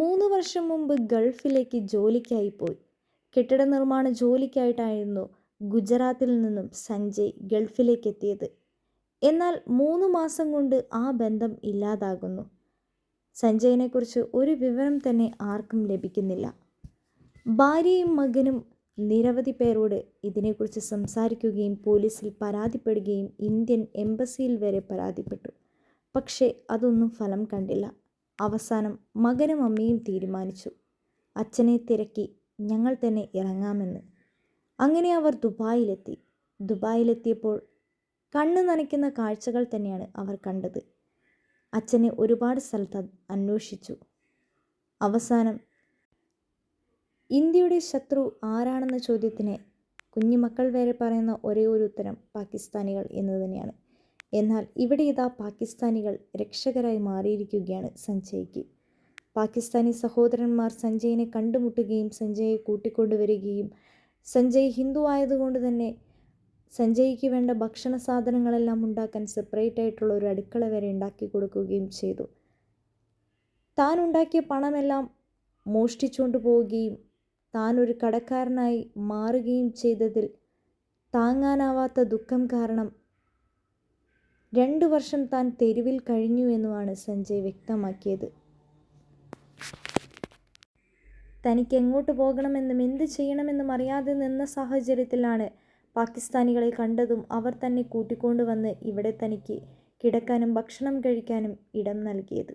മൂന്ന് വർഷം മുമ്പ് ഗൾഫിലേക്ക് ജോലിക്കായി പോയി. കെട്ടിട നിർമ്മാണ ജോലിക്കായിട്ടായിരുന്നു ഗുജറാത്തിൽ നിന്നും സഞ്ജയ് ഗൾഫിലേക്ക് എത്തിയത് എന്നാൽ മൂന്ന് മാസം കൊണ്ട് ആ ബന്ധം ഇല്ലാതാകുന്നു. സഞ്ജയിനെക്കുറിച്ച് ഒരു വിവരം തന്നെ ആർക്കും ലഭിക്കുന്നില്ല. ഭാര്യയും മകനും നിരവധി പേരോട് ഇതിനെക്കുറിച്ച് സംസാരിക്കുകയും പോലീസിൽ പരാതിപ്പെടുകയും ഇന്ത്യൻ എംബസിയിൽ വരെ പരാതിപ്പെട്ടു. പക്ഷേ അതൊന്നും ഫലം കണ്ടില്ല. അവസാനം മകനും അമ്മയും തീരുമാനിച്ചു. അച്ഛനെ തിരക്കി ഞങ്ങൾ തന്നെ ഇറങ്ങാമെന്ന്. അങ്ങനെ അവർ ദുബായിലെത്തി. ദുബായിലെത്തിയപ്പോൾ കണ്ണ് നനയ്ക്കുന്ന കാഴ്ചകൾ തന്നെയാണ് അവർ കണ്ടത്. അച്ഛനെ ഒരുപാട് സ്ഥലത്ത് അന്വേഷിച്ചു. അവസാനം ഇന്ത്യയുടെ ശത്രു ആരാണെന്ന ചോദ്യത്തിന് കുഞ്ഞുമക്കൾ വരെ പറയുന്ന ഒരേ ഒരു ഉത്തരം പാകിസ്ഥാനികൾ എന്ന് തന്നെയാണ്. എന്നാൽ ഇവിടെ ഇതാ പാകിസ്ഥാനികൾ രക്ഷകരായി മാറിയിരിക്കുകയാണ് സഞ്ജയ്ക്ക്. പാകിസ്ഥാനി സഹോദരന്മാർ സഞ്ജയിനെ കണ്ടുമുട്ടുകയും സഞ്ജയെ കൂട്ടിക്കൊണ്ടുവരികയും സഞ്ജയ് ഹിന്ദു ആയതുകൊണ്ട് തന്നെ സഞ്ജയ്ക്ക് വേണ്ട ഭക്ഷണ സാധനങ്ങളെല്ലാം ഉണ്ടാക്കാൻ സെപ്പറേറ്റ് ആയിട്ടുള്ള ഒരു അടുക്കള വരെ ഉണ്ടാക്കി കൊടുക്കുകയും ചെയ്തു. താൻ ഉണ്ടാക്കിയ പണമെല്ലാം മോഷ്ടിച്ചുകൊണ്ട് പോവുകയും താൻ ഒരു കടക്കാരനായി മാറുകയും ചെയ്തതിൽ താങ്ങാനാവാത്ത ദുഃഖം കാരണം രണ്ടു വർഷം താൻ തെരുവിൽ കഴിഞ്ഞു എന്നുമാണ് സഞ്ജയ് വ്യക്തമാക്കിയത്. തനിക്ക് എങ്ങോട്ട് പോകണമെന്നും എന്ത് ചെയ്യണമെന്നും അറിയാതെ നിന്ന സാഹചര്യത്തിലാണ് പാകിസ്ഥാനികളെ കണ്ടതും അവർ തന്നെ കൂട്ടിക്കൊണ്ടുവന്ന് ഇവിടെ തനിക്ക് കിടക്കാനും ഭക്ഷണം കഴിക്കാനും ഇടം നൽകിയത്.